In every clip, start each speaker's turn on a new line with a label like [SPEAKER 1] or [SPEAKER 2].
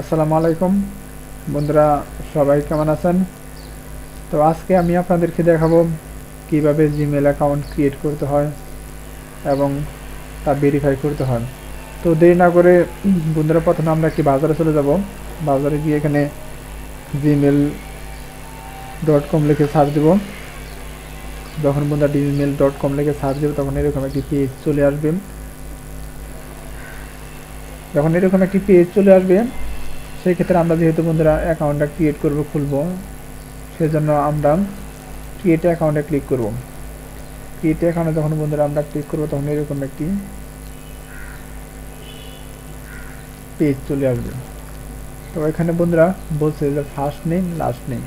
[SPEAKER 1] আসসালামু আলাইকুম। বন্ধুরা, সবাই কেমন আছেন? তো আজকে আমি আপনাদেরকে দেখাবো কীভাবে জিমেল অ্যাকাউন্ট ক্রিয়েট করতে হয় এবং তা ভেরিফাই করতে হয়। তো দেরি না করে, বন্ধুরা, প্রথমে আমরা একটি বাজারে চলে যাব। বাজারে গিয়ে এখানে জিমেল ডট কম লিখে সার্চ দেবো। যখন বন্ধুরা জিমেল ডট কম লিখে সার্চ দেবো, তখন এরকম একটি পেজ চলে আসবে। যখন এরকম একটি পেজ চলে আসবে সেই ক্ষেত্রে আমরা যেহেতু বন্ধুরা অ্যাকাউন্টটা ক্রিয়েট করব, খুলবো, সেজন্য আমরা ক্রিয়েট অ্যাকাউন্টে ক্লিক করব। ক্রিয়েট অ্যাকাউন্টে যখন বন্ধুরা আমরা ক্লিক করব, তখন এরকম একটি পেজ চলে আসবে। তো এখানে বন্ধুরা বলছে যে ফার্স্ট নেম লাস্ট নেম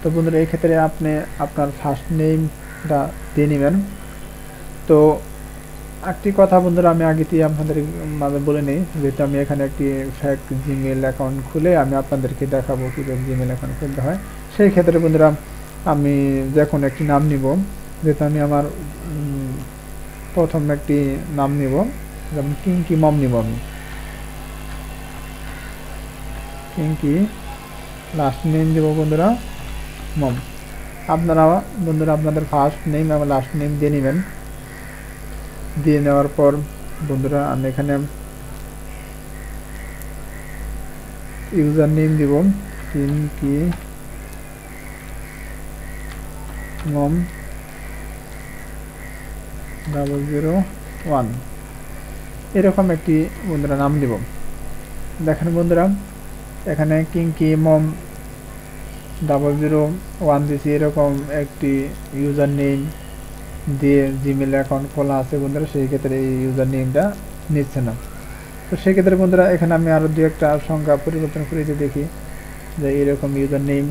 [SPEAKER 1] তো বন্ধুরা, এই ক্ষেত্রে আপনি আপনার ফার্স্ট নেমটা দিয়ে নেবেন। তো একটি কথা বন্ধুরা, আমি আগেতেই আপনাদের মাঝে বলে নিই, যেহেতু আমি এখানে একটি ফ্যাক জিমেল অ্যাকাউন্ট খুলে আমি আপনাদেরকে দেখাবো কীভাবে জিমেল অ্যাকাউন্ট খুলতে হয়। সেই ক্ষেত্রে বন্ধুরা, আমি যে কোনো একটি নাম নিব, যেহেতু আমি আমার প্রথম একটি নাম নিব, যেমন কিঙ্কি মম নিব আমি। কিঙ্কি লাস্ট নেম দেব বন্ধুরা মম আপনারা বন্ধুরা, আপনাদের ফার্স্ট নেম এবং লাস্ট নেম দিয়ে নেবেন। দিয়ে নেওয়ার পর, বন্ধুরা, আমি এখানে ইউজার নেম দিব কি মম ডাবল জিরো ওয়ান। এরকম একটি, বন্ধুরা, নাম দিব। দেখেন, বন্ধুরা, এখানে কিঙ্কি মম ডাবল জিরো ওয়ান দিছি, এরকম একটি ইউজার নেম দিয়ে জিমেল অ্যাকাউন্ট খোলা আছে বন্ধুরা, সেই ক্ষেত্রে এই ইউজার নেমটা নিচ্ছে না। তো সেক্ষেত্রে বন্ধুরা, এখানে আমি আরও দু একটা সংখ্যা পরিবর্তন করে যে দেখি, যে এরকম ইউজার নেম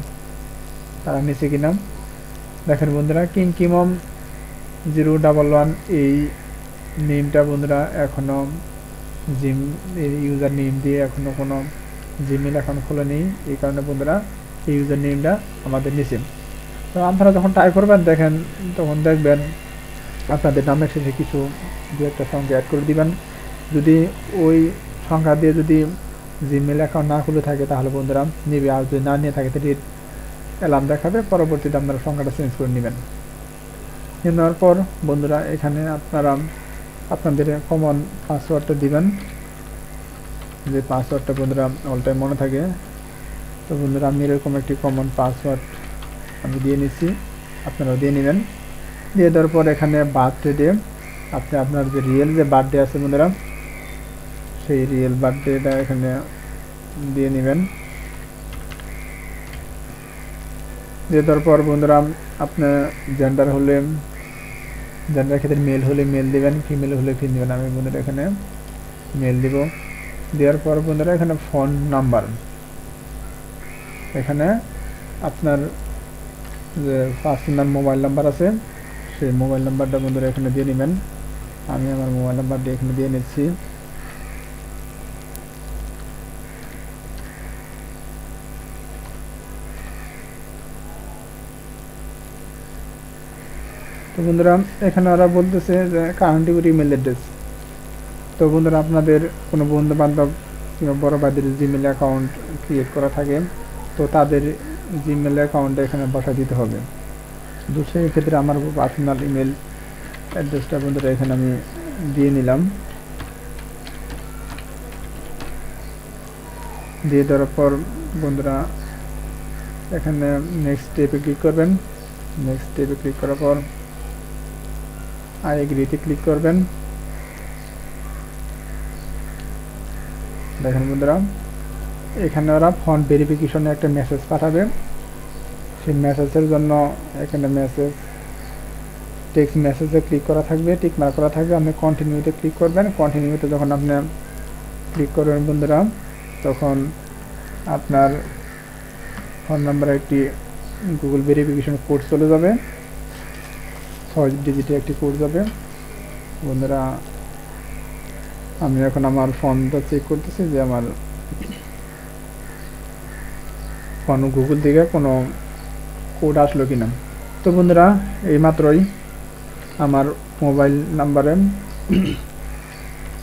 [SPEAKER 1] তারা নিচ্ছে কিনা। দেখেন বন্ধুরা কিং কিমম জিরো ডাবল ওয়ান এই নেমটা বন্ধুরা এখনও জিম ইউজার নেম দিয়ে এখনও কোনো জিমেল অ্যাকাউন্ট খোলা নেই। এই কারণে বন্ধুরা, এই ইউজার নেমটা আমাদের নিচে তো আপনারা যখন ট্রাই করবেন, দেখেন, তখন দেখবেন আপনাদের নামের শেষে কিছু দু একটা সংখ্যা অ্যাড করে দিবেন। যদি ওই সংখ্যা দিয়ে যদি জিমেল অ্যাকাউন্ট না খুলে থাকে, তাহলে বন্ধুরা নেবে। আর যদি না নিয়ে থাকে, তাহলে অ্যালার্ম দেখাবে। পরবর্তীতে আপনারা সংখ্যাটা চেঞ্জ করে নেবেন। নেওয়ার পর বন্ধুরা, এখানে আপনারা আপনাদের কমন পাসওয়ার্ডটা দিবেন। যে পাসওয়ার্ডটা বন্ধুরা অল টাইম মনে থাকে। তো বন্ধুরা, আমি এরকম একটি কমন পাসওয়ার্ড আমি দিয়ে নিচ্ছি। আপনারাও দিয়ে নেবেন। দিয়ে দেওয়ার পর এখানে বার্থডে দিয়ে আপনি আপনার যে রিয়েল যে বার্থডে আছে বন্ধুরা, সেই রিয়েল বার্থডেটা এখানে দিয়ে নেবেন। দিয়ে দেওয়ার পর বন্ধুরা আপনার জেন্ডার হলে জেন্ডার ক্ষেত্রে মেল হলে মেল দিবেন ফিমেল হলে ফিমেল দেবেন। আমি বন্ধুরা এখানে মেল দিব। দেওয়ার পর বন্ধুরা এখানে ফোন নাম্বার এখানে আপনার যে পার্সোনাল মোবাইল নাম্বার আছে সেই মোবাইল নাম্বারটা বন্ধুরা এখানে দিয়ে নেবেন। আমি আমার মোবাইল নাম্বার দিয়ে এখানে দিয়ে নিচ্ছি। তো বন্ধুরা, এখানে ওরা বলতেছে যে কারেন্ট ইমেল অ্যাড্রেস তো বন্ধুরা, আপনাদের কোনো বন্ধু বান্ধব কিংবা বড় ভাইদের জিমেল অ্যাকাউন্ট ক্রিয়েট করা থাকে, তো তাদের জিমেল অ্যাকাউন্টে এখানে বসা দিতে হবে। তো সেই ক্ষেত্রে আমার পার্সোনাল ইমেল অ্যাড্রেসটা বন্ধুরা এখানে আমি দিয়ে নিলাম। দিয়ে দেওয়ার পর বন্ধুরা এখানে নেক্সট স্টেপে ক্লিক করবেন। নেক্সট স্টেপে ক্লিক করার পর আই এগ্রিতে ক্লিক করবেন। দেখেন বন্ধুরা, এখানে ওরা ফোন ভেরিফিকেশনে একটা মেসেজ পাঠাবে। সেই মেসেজের জন্য এখানে মেসেজ টেক্সট মেসেজে ক্লিক করা থাকবে। টিক মার্ক করা থাকবে। আপনি কন্টিনিউতে ক্লিক করবেন। কন্টিনিউতে যখন আপনি ক্লিক করবেন বন্ধুরা, তখন আপনার ফোন নাম্বারে একটি গুগল ভেরিফিকেশন কোড চলে যাবে। ছয় ডিজিটে একটি কোড যাবে। বন্ধুরা, আমি এখন আমার ফোনটা চেক করতেছি যে আমার কোনো গুগল থেকে কোনো কোড আসলো কিনা? তো বন্ধুরা এই মাত্রই আমার মোবাইল নাম্বারে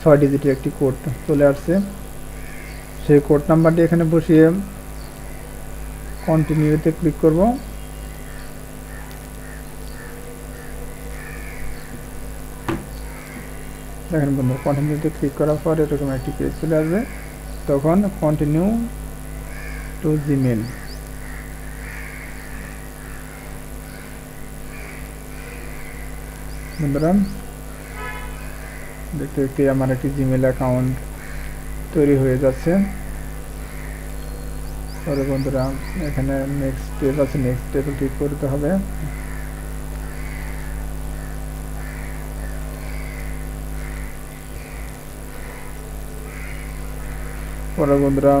[SPEAKER 1] ছয় ডিজিটের একটি কোড চলে আসছে। সেই কোড নাম্বারটি এখানে বসিয়ে কন্টিনিউতে ক্লিক করব। দেখেন বন্ধু কন্টিনিউতে ক্লিক করার পর এরকম একটি পেজ চলে আসবে। তখন কন্টিনিউ টু জিমেল বন্ধুরা দেখতে দেখতে আমার একটি জিমেল অ্যাকাউন্ট তৈরি হয়ে যাচ্ছে। পরে বন্ধুরা, এখানে নেক্সট স্টেপ আছে নেক্সট স্টেপে ক্লিক করতে হবে। পরে বন্ধুরা,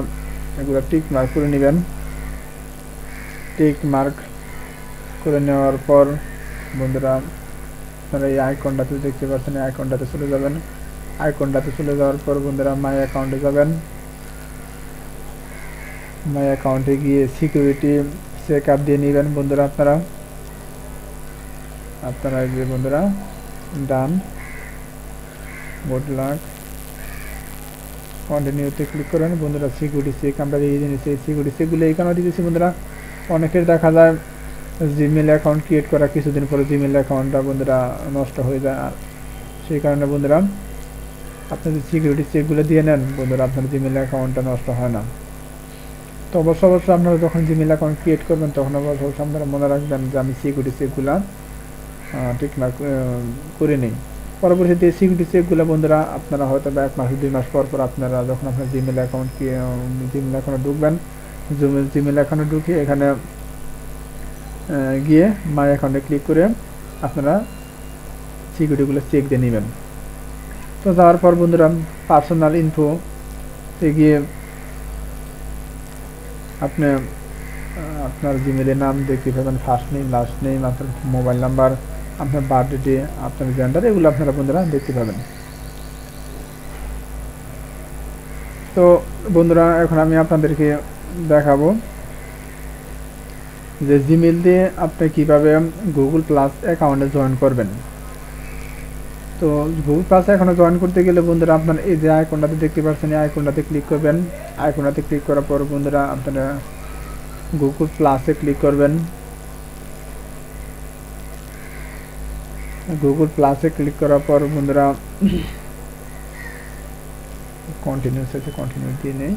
[SPEAKER 1] এগুলো টিক মার্ক করে নেবেন। টিক মার্ক করে নেওয়ার পর বন্ধুরা আপনারা এই আইকনটাতে দেখতে পাচ্ছেন, এই আইকনটাতে চলে যাবেন। আইকনটাতে চলে যাওয়ার পর বন্ধুরা মাই অ্যাকাউন্টে যাবেন। মাই অ্যাকাউন্টে গিয়ে সিকিউরিটি চেক আপ দিয়ে নেবেন বন্ধুরা আপনারা। আপনারা যে বন্ধুরা ডান গুড লাক কন্টিনিউতে ক্লিক করেন। বন্ধুরা সিকিউরিটি চেক আমরা এই জিনিস, এই সিকিউরিটি চেকগুলো এই দিতেছি বন্ধুরা। অনেকের দেখা যায় জিমেল অ্যাকাউন্ট ক্রিয়েট করা কিছুদিন পরে জিমেল অ্যাকাউন্টটা বন্ধুরা নষ্ট হয়ে যায়। আর সেই কারণে বন্ধুরা, আপনি যদি সিকিউরিটি চেকগুলো দিয়ে নেন, বন্ধুরা আপনার জিমেল অ্যাকাউন্টটা নষ্ট হয় না। তো অবশ্য অবশ্যই আপনারা যখন জিমেল অ্যাকাউন্ট ক্রিয়েট করবেন, তখন অবশ্য অবশ্যই আপনারা মনে রাখবেন যে আমি সিকিউরিটি চেকগুলো ঠিক না করে নিই। পরবর্তীতে সিকিউরিটি চেকগুলো বন্ধুরা আপনারা হয়তো বা এক মাস, দুই মাস পর পর আপনারা যখন আপনার জিমেল অ্যাকাউন্ট জিমেল অ্যাকাউন্টে ঢুকবেন জিমেল অ্যাকাউন্টে ঢুকে এখানে গিয়ে মাই অ্যাকাউন্টে ক্লিক করে আপনারা সিকিউরিটিগুলো চেক দিয়ে নেবেন। তো যাওয়ার পর বন্ধুরা পার্সোনাল ইনফো গিয়ে আপনি আপনার জিমেলের নাম দেখতে পাবেন ফার্স্ট নেম লাস্ট নেম আপনার মোবাইল নাম্বার আপনার বার্থডে আপনার জেন্ডার এগুলো আপনারা বন্ধুরা দেখতে পাবেন। তো বন্ধুরা, এখন আমি আপনাদেরকে দেখাবো যে জিমেল দিয়ে আপনি কীভাবে গুগল প্লাস অ্যাকাউন্টে জয়েন করবেন? তো গুগল প্লাস এখনও জয়েন করতে গেলে বন্ধুরা আপনার এই যে আইকনটাতে দেখতে পাচ্ছেন, এই আইকনটাতে ক্লিক করবেন। আইকনটাতে ক্লিক করার পর বন্ধুরা আপনারা গুগল প্লাসে ক্লিক করবেন। গুগল প্লাসে ক্লিক করার পর বন্ধুরা কন্টিনিউস আছে কন্টিনিউ দিয়ে নেই।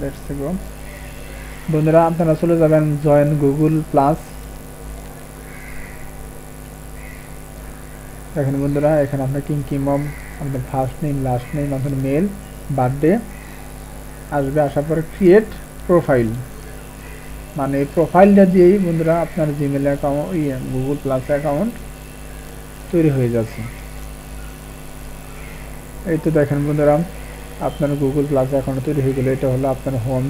[SPEAKER 1] লেটস গো বন্ধুরা, আপনারা চলে যাবেন জয়েন গুগল প্লাস দেখেন বন্ধুরা, এখানে আপনার কিং কিমম আপনার ফার্স্ট নেম লাস্ট নেম আপনার মেল বার্থডে আসবে। আসার পরে ক্রিয়েট প্রোফাইল মানে প্রোফাইলটা দিয়েই বন্ধুরা আপনার জিমেল অ্যাকাউন্ট ইয়ে গুগল প্লাস অ্যাকাউন্ট তৈরি হয়ে যাচ্ছে। এই তো দেখেন বন্ধুরা। আপনার গুগল প্লাস অ্যাকাউন্ট তৈরি হয়ে গেলো। এটা হলো আপনার হোম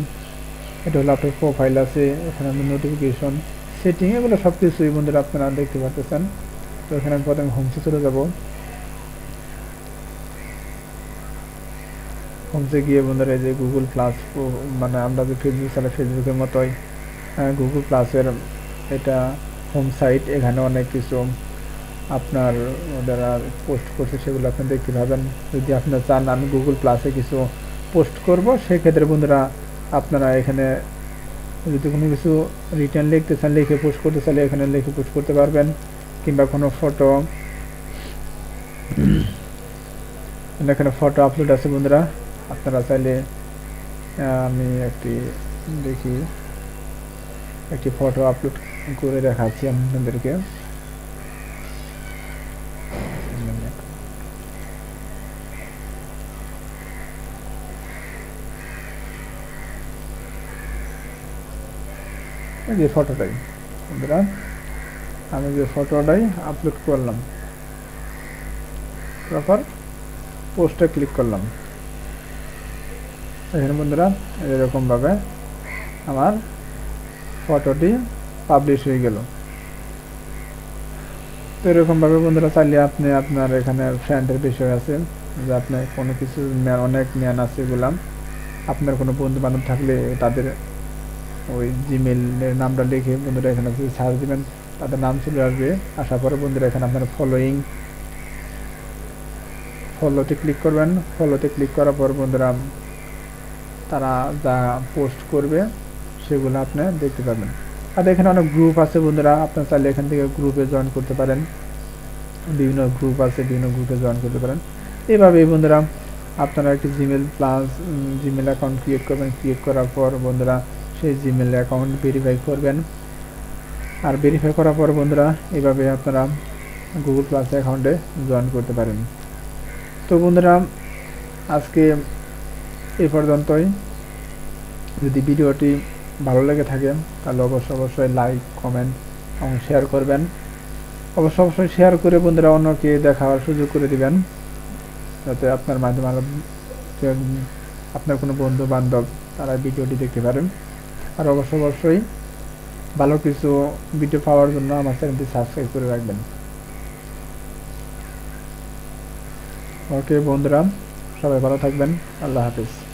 [SPEAKER 1] এটা হলো আপনার প্রোফাইল আছে, এখানে আপনার নোটিফিকেশন সেটিং এগুলো সব কিছুই বন্ধুরা আপনারা দেখতে পাচ্ছেন তো এখানে আমি প্রথমে হোমসে চলে যাব। হোমসে গিয়ে বন্ধুরা এই যে গুগল প্লাস মানে আমরা যে ফেসবুক চালাই ফেসবুকের মতোই গুগল প্লাসের এটা হোম সাইট এখানে অনেক কিছু আপনার যারা পোস্ট করছে সেগুলো আপনি দেখতে পাবেন যদি আপনারা চান, আমি গুগল প্লাসে কিছু পোস্ট করব, সেক্ষেত্রে বন্ধুরা আপনারা এখানে যদি কোনো কিছু রিটার্ন লিখতে চান, লিখে পোস্ট করতে চাইলে এখানে লিখে পোস্ট করতে পারবেন, কিংবা কোনো ফটো এখানে ফটো আপলোড আছে বন্ধুরা। আপনারা চাইলে আমি একটি দেখি, একটি ফটো আপলোড করে দেখাচ্ছি আপনাদেরকে। যে ফটোটাই বন্ধুরা, আমি যে ফটোটাই আপলোড করলাম, তারপর পোস্টে ক্লিক করলাম। এখানে বন্ধুরা, এরকমভাবে আমার ফটোটি পাবলিশ হয়ে গেল। তো এরকমভাবে বন্ধুরা, চাইলে আপনি আপনার এখানে ফ্রেন্ডের বিষয় আছে, যে আপনার কোনো কিছু অনেক জ্ঞান আছে এগুলাম আপনার কোনো বন্ধু বান্ধব থাকলে তাদের ওই জিমেলের নামটা লিখে বন্ধুরা এখানে সার্চ দেবেন, তাদের নাম চলে আসবে। আসার পরে বন্ধুরা এখানে আপনার ফলোয়িং ফলোতে ক্লিক করবেন। ফলোতে ক্লিক করার পর বন্ধুরা তারা যা পোস্ট করবে, সেগুলো আপনি দেখতে পাবেন। আর এখানে অনেক গ্রুপ আছে বন্ধুরা, আপনার চাইলে এখান থেকে গ্রুপে জয়েন করতে পারেন। বিভিন্ন গ্রুপ আছে, বিভিন্ন গ্রুপে জয়েন করতে পারেন। এইভাবে বন্ধুরা আপনারা একটি Gmail plus Gmail account create করবেন। ক্রিয়েট করার পর বন্ধুরা সেই জিমেল অ্যাকাউন্ট ভেরিফাই করবেন। আর ভেরিফাই করার পর বন্ধুরা এইভাবে আপনারা গুগল প্লাস অ্যাকাউন্টে জয়েন করতে পারেন। তো বন্ধুরা, আজকে এই পর্যন্তই। যদি ভিডিওটি ভালো লেগে থাকে, তাহলে অবশ্যই অবশ্যই লাইক কমেন্ট এবং শেয়ার করবেন। অবশ্যই অবশ্যই শেয়ার করে বন্ধুরা অন্যকে দেখার সুযোগ করে দিবেন। যাতে আপনার মাধ্যমে আপনার কোনো বন্ধু বান্ধব তারা ভিডিওটি দেখতে পারেন। আর অবশ্য অবশ্যই ভালো কিছু ভিডিও পাওয়ার জন্য আমার চ্যানেলটি সাবস্ক্রাইব করে রাখবেন। ওকে বন্ধুরা, সবাই ভালো থাকবেন। আল্লাহ হাফিজ।